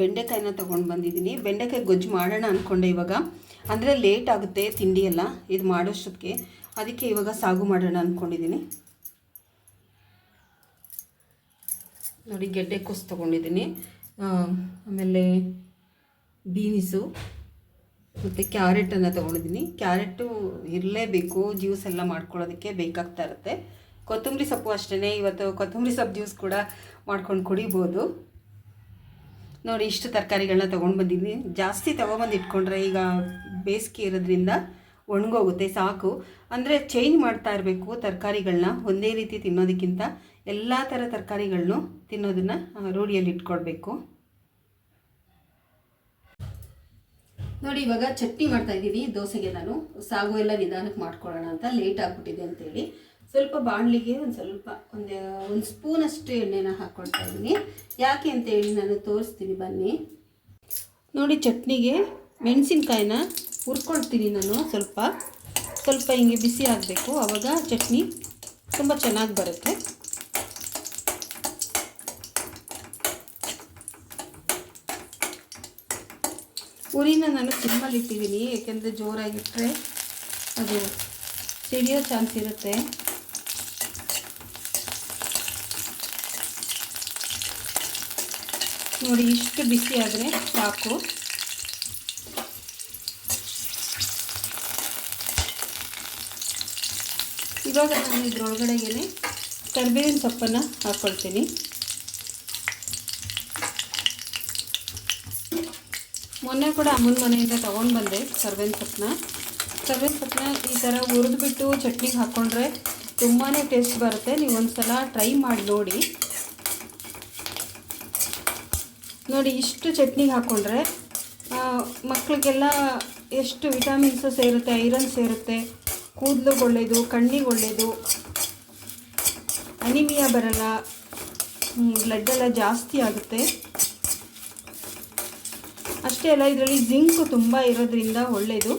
ಬೆಂಡೆಕಾಯಿನ ತೊಗೊಂಡು ಬಂದಿದ್ದೀನಿ. ಬೆಂಡೆಕಾಯಿ ಗೊಜ್ಜು ಮಾಡೋಣ ಅಂದ್ಕೊಂಡೆ ಇವಾಗ. ಅಂದರೆ ಲೇಟ್ ಆಗುತ್ತೆ ತಿಂಡಿ ಇದು ಮಾಡೋಷ್ಟಕ್ಕೆ ಅದಕ್ಕೆ ಇವಾಗ ಸಾಗು ಮಾಡೋಣ ಅಂದ್ಕೊಂಡಿದ್ದೀನಿ ನೋಡಿ, ಗೆಡ್ಡೆ ಕೋಸು ತೊಗೊಂಡಿದ್ದೀನಿ. ಆಮೇಲೆ ಬೀನ್ಸು ಮತ್ತು ಕ್ಯಾರೆಟನ್ನು ತೊಗೊಂಡಿದ್ದೀನಿ. ಕ್ಯಾರೆಟು ಇರಲೇಬೇಕು, ಜ್ಯೂಸ್ ಎಲ್ಲ ಮಾಡ್ಕೊಳ್ಳೋದಕ್ಕೆ ಬೇಕಾಗ್ತಾ ಇರುತ್ತೆ. ಕೊತ್ತಂಬರಿ ಸೊಪ್ಪು ಅಷ್ಟೇ ಇವತ್ತು ಕೊತ್ತಂಬರಿ ಸೊಪ್ಪು ಜ್ಯೂಸ್ ಕೂಡ ಮಾಡ್ಕೊಂಡು ಕುಡಿಬೋದು. ನೋಡಿ, ಇಷ್ಟು ತರಕಾರಿಗಳನ್ನ ತೊಗೊಂಡು ಬಂದಿದ್ದೀನಿ ಜಾಸ್ತಿ ತೊಗೊಬಂದು ಇಟ್ಕೊಂಡ್ರೆ ಈಗ ಬೇಸಿಗೆ ಇರೋದ್ರಿಂದ ಒಣಗೋಗುತ್ತೆ, ಸಾಕು. ಅಂದರೆ ಚೇಂಜ್ ಮಾಡ್ತಾ ಇರಬೇಕು ತರಕಾರಿಗಳನ್ನ ಒಂದೇ ರೀತಿ ತಿನ್ನೋದಕ್ಕಿಂತ ಎಲ್ಲ ಥರ ತರಕಾರಿಗಳನ್ನೂ ತಿನ್ನೋದನ್ನು ರೂಢಿಯಲ್ಲಿ ಇಟ್ಕೊಳ್ಬೇಕು. ನೋಡಿ, ಇವಾಗ ಚಟ್ನಿ ಮಾಡ್ತಾ ಇದ್ದೀವಿ ದೋಸೆಗೆ ನಾನು. ಸಾಗು ಎಲ್ಲ ನಿಧಾನಕ್ಕೆ ಮಾಡ್ಕೊಳ್ಳೋಣ ಅಂತ ಲೇಟ್ ಆಗಿಬಿಟ್ಟಿದೆ ಅಂತೇಳಿ. ಸ್ವಲ್ಪ ಬಾಣಲಿಗೆ ಒಂದು ಸ್ವಲ್ಪ ಒಂದು ಒಂದು ಸ್ಪೂನಷ್ಟು ಎಣ್ಣೆನ ಹಾಕ್ಕೊಳ್ತಾ ಇದ್ದೀನಿ. ಯಾಕೆ ಅಂತೇಳಿ ನಾನು ತೋರಿಸ್ತೀನಿ ಬನ್ನಿ. ನೋಡಿ ಚಟ್ನಿಗೆ ಮೆಣಸಿನ್ಕಾಯಿನ ಹುರ್ಕೊಳ್ತೀನಿ ನಾನು ಸ್ವಲ್ಪ. ಸ್ವಲ್ಪ ಹಿಂಗೆ ಬಿಸಿ ಆಗಬೇಕು. ಆವಾಗ ಚಟ್ನಿ ತುಂಬ ಚೆನ್ನಾಗಿ ಬರುತ್ತೆ. ಉರಿನ ನಾನು ಸಿಮ್ಮಲ್ಲಿಟ್ಟಿದ್ದೀನಿ ಏಕೆಂದರೆ ಜೋರಾಗಿಟ್ಟರೆ ಅದು ಸಿಡಿಯೋ ಚಾನ್ಸ್ ಇರುತ್ತೆ. ನೋಡಿ, ಇಷ್ಟು ಬಿಸಿ ಆದರೆ ಸಾಕು. ಇವಾಗ ನಾನು ಇದ್ರೊಳಗಡೆಗೆ ಕರ್ಬೇವಿನ ಸೊಪ್ಪನ್ನು ಹಾಕ್ಕೊಳ್ತೀನಿ ಮೊನ್ನೆ ಕೂಡ ಅಮ್ಮನ ಮನೆಯಿಂದ ತೊಗೊಂಡು ಬಂದೆ ಕರ್ಬೇವಿನ ಸೊಪ್ಪನ್ನ. ಕರ್ಬೇವಿನ ಸೊಪ್ಪನ್ನ ಈ ಥರ ಹುರಿದ್ಬಿಟ್ಟು ಚಟ್ನಿಗೆ ಹಾಕ್ಕೊಂಡ್ರೆ ತುಂಬಾ ಟೇಸ್ಟ್ ಬರುತ್ತೆ. ನೀವು ಒಂದು ಸಲ ಟ್ರೈ ಮಾಡಿ ನೋಡಿ. ನೋಡಿ, ಇಷ್ಟು ಚಟ್ನಿಗೆ ಹಾಕ್ಕೊಂಡ್ರೆ ಮಕ್ಕಳಿಗೆಲ್ಲ ಎಷ್ಟು ವಿಟಮಿನ್ಸು ಸೇರುತ್ತೆ, ಐರನ್ ಸೇರುತ್ತೆ ಕೂದಲಿಗೆ ಒಳ್ಳೆಯದು, ಕಣ್ಣಿಗೆ ಒಳ್ಳೆಯದು, ಅನಿಮಿಯಾ ಬರಲ್ಲ ಬ್ಲಡ್ ಎಲ್ಲ ಜಾಸ್ತಿ ಆಗುತ್ತೆ. ಅಷ್ಟೇ ಅಲ್ಲ, ಇದರಲ್ಲಿ ಜಿಂಕ್ ತುಂಬ ಇರೋದ್ರಿಂದ ಒಳ್ಳೆಯದು.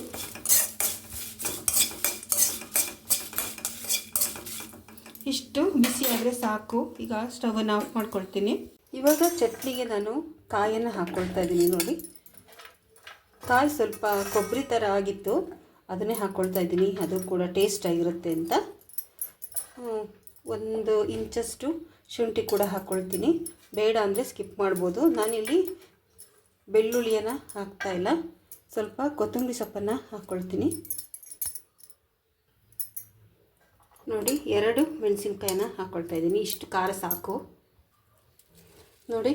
ಇಷ್ಟು ಬಿಸಿ ಆದರೆ ಸಾಕು. ಈಗ ಸ್ಟವನ್ನು ಆಫ್ ಮಾಡ್ಕೊಳ್ತೀನಿ. ಇವಾಗ ಚಟ್ನಿಗೆ ನಾನು ಕಾಯನ್ನು ಹಾಕ್ಕೊಳ್ತಾ ಇದ್ದೀನಿ ನೋಡಿ. ಕಾಯಿ ಸ್ವಲ್ಪ ಕೊಬ್ಬರಿ ಥರ ಆಗಿತ್ತು, ಅದನ್ನೇ ಹಾಕ್ಕೊಳ್ತಾ ಇದ್ದೀನಿ. ಅದು ಕೂಡ ಟೇಸ್ಟ್ ಆಗಿರುತ್ತೆ ಅಂತ. ಒಂದು ಇಂಚಷ್ಟು ಶುಂಠಿ ಕೂಡ ಹಾಕ್ಕೊಳ್ತೀನಿ ಬೇಡ ಅಂದರೆ ಸ್ಕಿಪ್ ಮಾಡ್ಬೋದು. ನಾನಿಲ್ಲಿ ಬೆಳ್ಳುಳ್ಳಿಯನ್ನು ಹಾಕ್ತಾ ಇಲ್ಲ. ಸ್ವಲ್ಪ ಕೊತ್ತಂಬರಿ ಸೊಪ್ಪನ್ನು ಹಾಕ್ಕೊಳ್ತೀನಿ ನೋಡಿ, ಎರಡು ಮೆಣಸಿನ್ಕಾಯನ್ನ ಹಾಕ್ಕೊಳ್ತಾ ಇದ್ದೀನಿ. ಇಷ್ಟು ಖಾರ ಸಾಕು. ನೋಡಿ,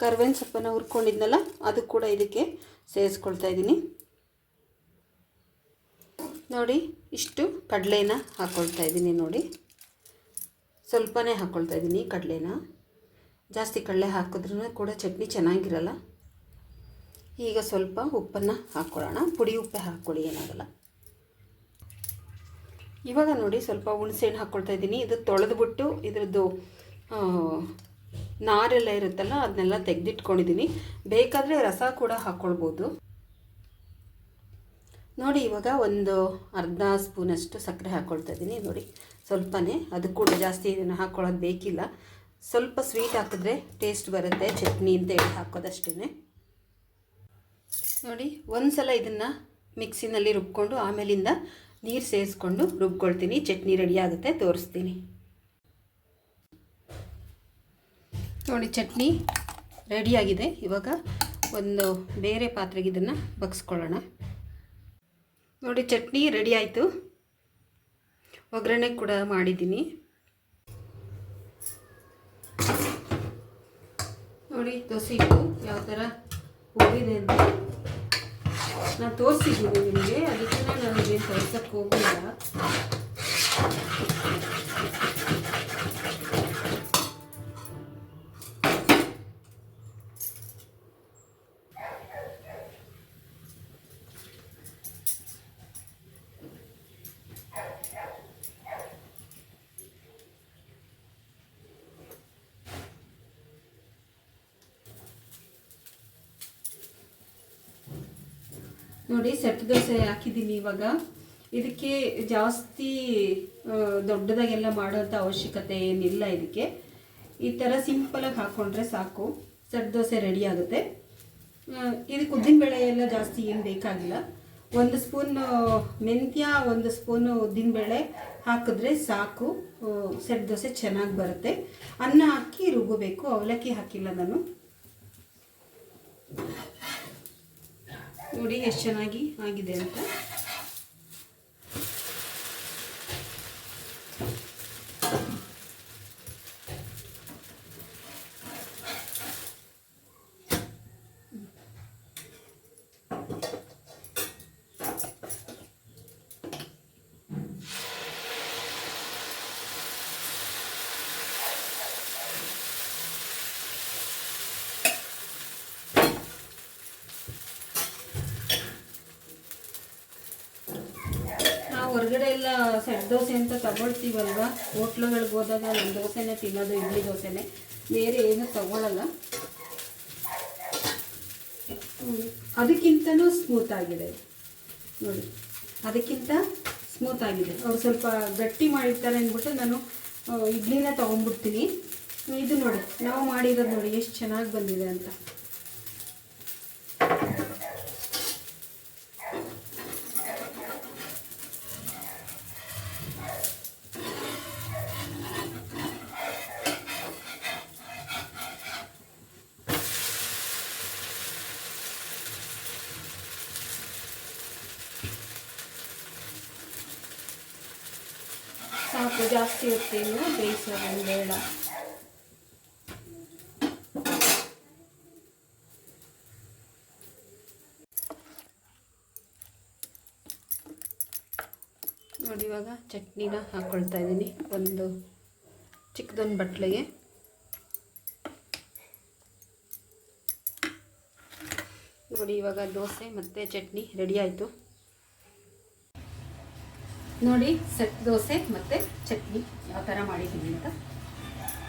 ಕರ್ಬೇವಿನ ಸೊಪ್ಪನ್ನು ಹುರ್ಕೊಂಡಿದ್ನಲ್ಲ, ಅದು ಕೂಡ ಇದಕ್ಕೆ ಸೇರಿಸ್ಕೊಳ್ತಾ ಇದ್ದೀನಿ ನೋಡಿ, ಇಷ್ಟು ಕಡಲೆನ ಹಾಕ್ಕೊಳ್ತಾ ಇದ್ದೀನಿ ನೋಡಿ. ಸ್ವಲ್ಪನೇ ಹಾಕ್ಕೊಳ್ತಾ ಇದ್ದೀನಿ ಕಡಲೆನ. ಜಾಸ್ತಿ ಕಡಲೆ ಹಾಕಿದ್ರೂ ಕೂಡ ಚಟ್ನಿ ಚೆನ್ನಾಗಿರಲ್ಲ. ಈಗ ಸ್ವಲ್ಪ ಉಪ್ಪನ್ನು ಹಾಕ್ಕೊಳ್ಳೋಣ ಪುಡಿ ಉಪ್ಪೆ ಹಾಕ್ಕೊಳ್ಳಿ, ಏನಾಗಲ್ಲ. ಇವಾಗ ನೋಡಿ, ಸ್ವಲ್ಪ ಹುಣಸೆಹಣ್ಣು ಹಾಕ್ಕೊಳ್ತಾ ಇದ್ದೀನಿ ಇದು ತೊಳೆದ್ಬಿಟ್ಟು ಇದ್ರದ್ದು ನಾರೆಲ್ಲ ಇರುತ್ತಲ್ಲ, ಅದನ್ನೆಲ್ಲ ತೆಗೆದಿಟ್ಕೊಂಡಿದ್ದೀನಿ ಬೇಕಾದರೆ ರಸ ಕೂಡ ಹಾಕ್ಕೊಳ್ಬೋದು ನೋಡಿ, ಇವಾಗ ಒಂದು ಅರ್ಧ ಸ್ಪೂನಷ್ಟು ಸಕ್ಕರೆ ಹಾಕ್ಕೊಳ್ತಾ ಇದ್ದೀನಿ. ನೋಡಿ, ಸ್ವಲ್ಪನೇ. ಅದು ಕೂಡ ಜಾಸ್ತಿ ಇದನ್ನು ಹಾಕ್ಕೊಳ್ಳೋದು ಬೇಕಿಲ್ಲ. ಸ್ವಲ್ಪ ಸ್ವೀಟ್ ಹಾಕಿದ್ರೆ ಟೇಸ್ಟ್ ಬರುತ್ತೆ. ಚಟ್ನಿ ಅಂತ ಹೇಳಿ ಹಾಕೋದಷ್ಟೇ ನೋಡಿ ಒಂದು ಸಲ ಇದನ್ನು ಮಿಕ್ಸಿನಲ್ಲಿ ರುಬ್ಕೊಂಡು ಆಮೇಲಿಂದ ನೀರು ಸೇರಿಸ್ಕೊಂಡು ರುಬ್ಕೊಳ್ತೀನಿ. ಚಟ್ನಿ ರೆಡಿ ಆಗುತ್ತೆ, ತೋರಿಸ್ತೀನಿ. ನೋಡಿ, ಚಟ್ನಿ ರೆಡಿಯಾಗಿದೆ ಇವಾಗ ಒಂದು ಬೇರೆ ಪಾತ್ರೆಗೆ ಇದನ್ನು ಬಗ್ಸ್ಕೊಳ್ಳೋಣ. ನೋಡಿ, ಚಟ್ನಿ ರೆಡಿ ಆಯಿತು. ಒಗ್ಗರಣೆ ಕೂಡ ಮಾಡಿದ್ದೀನಿ. ನೋಡಿ, ದೋಸೆ ಇಟ್ಟು ಯಾವ ಥರ ಹೋಗಿದೆ ಅಂತ ನಾನು ತೋರಿಸಿದ್ದೀನಿ ನಿಮಗೆ. ಅದಕ್ಕೆ ನಾನು ಏನು ಕೆಲಸಕ್ಕೆ ಹೋಗಲಿಲ್ಲ ನೋಡಿ, ಸೆಟ್ ದೋಸೆ ಹಾಕಿದ್ದೀನಿ ಇವಾಗ. ಇದಕ್ಕೆ ಜಾಸ್ತಿ ದೊಡ್ಡದಾಗೆಲ್ಲ ಮಾಡೋಂಥ ಅವಶ್ಯಕತೆ ಏನಿಲ್ಲ ಇದಕ್ಕೆ. ಈ ಥರ ಸಿಂಪಲಾಗಿ ಹಾಕ್ಕೊಂಡ್ರೆ ಸಾಕು. ಸೆಟ್ ದೋಸೆ ರೆಡಿ ಆಗುತ್ತೆ. ಇದಕ್ಕೆ ಉದ್ದಿನಬೇಳೆ ಎಲ್ಲ ಜಾಸ್ತಿ ಏನು ಬೇಕಾಗಿಲ್ಲ. ಒಂದು ಸ್ಪೂನ್ ಮೆಂತ್ಯ, ಒಂದು ಸ್ಪೂನು ಉದ್ದಿನಬೇಳೆ ಹಾಕಿದ್ರೆ ಸಾಕು. ಸೆಟ್ ದೋಸೆ ಚೆನ್ನಾಗಿ ಬರುತ್ತೆ. ಅನ್ನ ಹಾಕಿ ರುಬ್ಬಬೇಕು. ಅವಲಕ್ಕಿ ಹಾಕಿಲ್ಲ ನಾನು. ನೋಡಿ ಎಷ್ಟು ಚೆನ್ನಾಗಿ ಆಗಿದೆ ಅಂತ. ಹೊರಗಡೆ ಎಲ್ಲ ಸೆಟ್ ದೋಸೆ ಅಂತ ತಗೊಳ್ತೀವಲ್ವ? ಹೋಟ್ಲುಗಳಿಗೆ ಹೋದಾಗ ನಮ್ಮ ದೋಸೆನೇ ತಿನ್ನೋದು, ಇಡ್ಲಿ ದೋಸೆನೇ. ಬೇರೆ ಏನು ತಗೊಳ್ಳಲ್ಲ. ಅದಕ್ಕಿಂತನೂ ಸ್ಮೂತ್ ಆಗಿದೆ. ನೋಡಿ, ಅದಕ್ಕಿಂತ ಸ್ಮೂತ್ ಆಗಿದೆ. ಅವ್ರು ಸ್ವಲ್ಪ ಗಟ್ಟಿ ಮಾಡಿರ್ತಾರೆ ಅಂದ್ಬಿಟ್ಟು ನಾನು ಇಡ್ಲಿನ ತೊಗೊಂಡ್ಬಿಡ್ತೀನಿ. ಇದು ನೋಡಿ, ನಾವು ಮಾಡಿರೋದು ನೋಡಿ, ಎಷ್ಟು ಚೆನ್ನಾಗಿ ಬಂದಿದೆ ಅಂತ. ಸಾಕು ಜಾಸ್ತಿ ಹೊತ್ತೇನು ಬೇಯಿಸೋದು ಬೇಡ. ನೋಡಿ ಇವಾಗ ಚಟ್ನಿನ ಹಾಕ್ಕೊಳ್ತಾ ಇದ್ದೀನಿ ಒಂದು ಚಿಕ್ಕದೊಂದು ಬಟ್ಲಿಗೆ. ನೋಡಿ ಇವಾಗ ದೋಸೆ ಮತ್ತು ಚಟ್ನಿ ರೆಡಿ ಆಯಿತು. ನೋಡಿ, ಸೆಟ್ ದೋಸೆ ಮತ್ತು ಚಟ್ನಿ, ಯಾವ ಥರ ಮಾಡಿದ್ದೀನಿ ಅಂತ.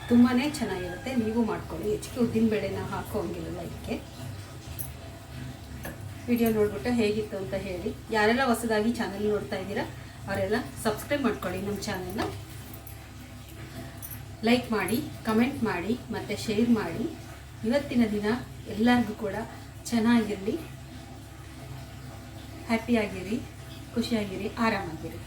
ತುಂಬಾ ಚೆನ್ನಾಗಿರುತ್ತೆ, ನೀವು ಮಾಡ್ಕೊಳ್ಳಿ. ಹೆಚ್ಚಿಗೆ ಉದ್ದಿನ ಬೇಳೆನ ಹಾಕೋಂಗಿಲ್ಲ ಇದಕ್ಕೆ. ವಿಡಿಯೋ ನೋಡ್ಬಿಟ್ಟು ಹೇಗಿತ್ತು ಅಂತ ಹೇಳಿ. ಯಾರೆಲ್ಲ ಹೊಸದಾಗಿ ಚಾನಲ್ ನೋಡ್ತಾ ಇದ್ದೀರಾ, ಅವರೆಲ್ಲ ಸಬ್ಸ್ಕ್ರೈಬ್ ಮಾಡ್ಕೊಳ್ಳಿ ನಮ್ಮ ಚಾನಲ್ನ ಲೈಕ್ ಮಾಡಿ ಕಮೆಂಟ್ ಮಾಡಿ, ಮತ್ತು ಶೇರ್ ಮಾಡಿ. ಇವತ್ತಿನ ದಿನ ಎಲ್ಲರಿಗೂ ಕೂಡ ಚೆನ್ನಾಗಿರಲಿ. ಹ್ಯಾಪಿಯಾಗಿರಿ ಖುಷಿಯಾಗಿರಿ ಆರಾಮಾಗಿರಿ.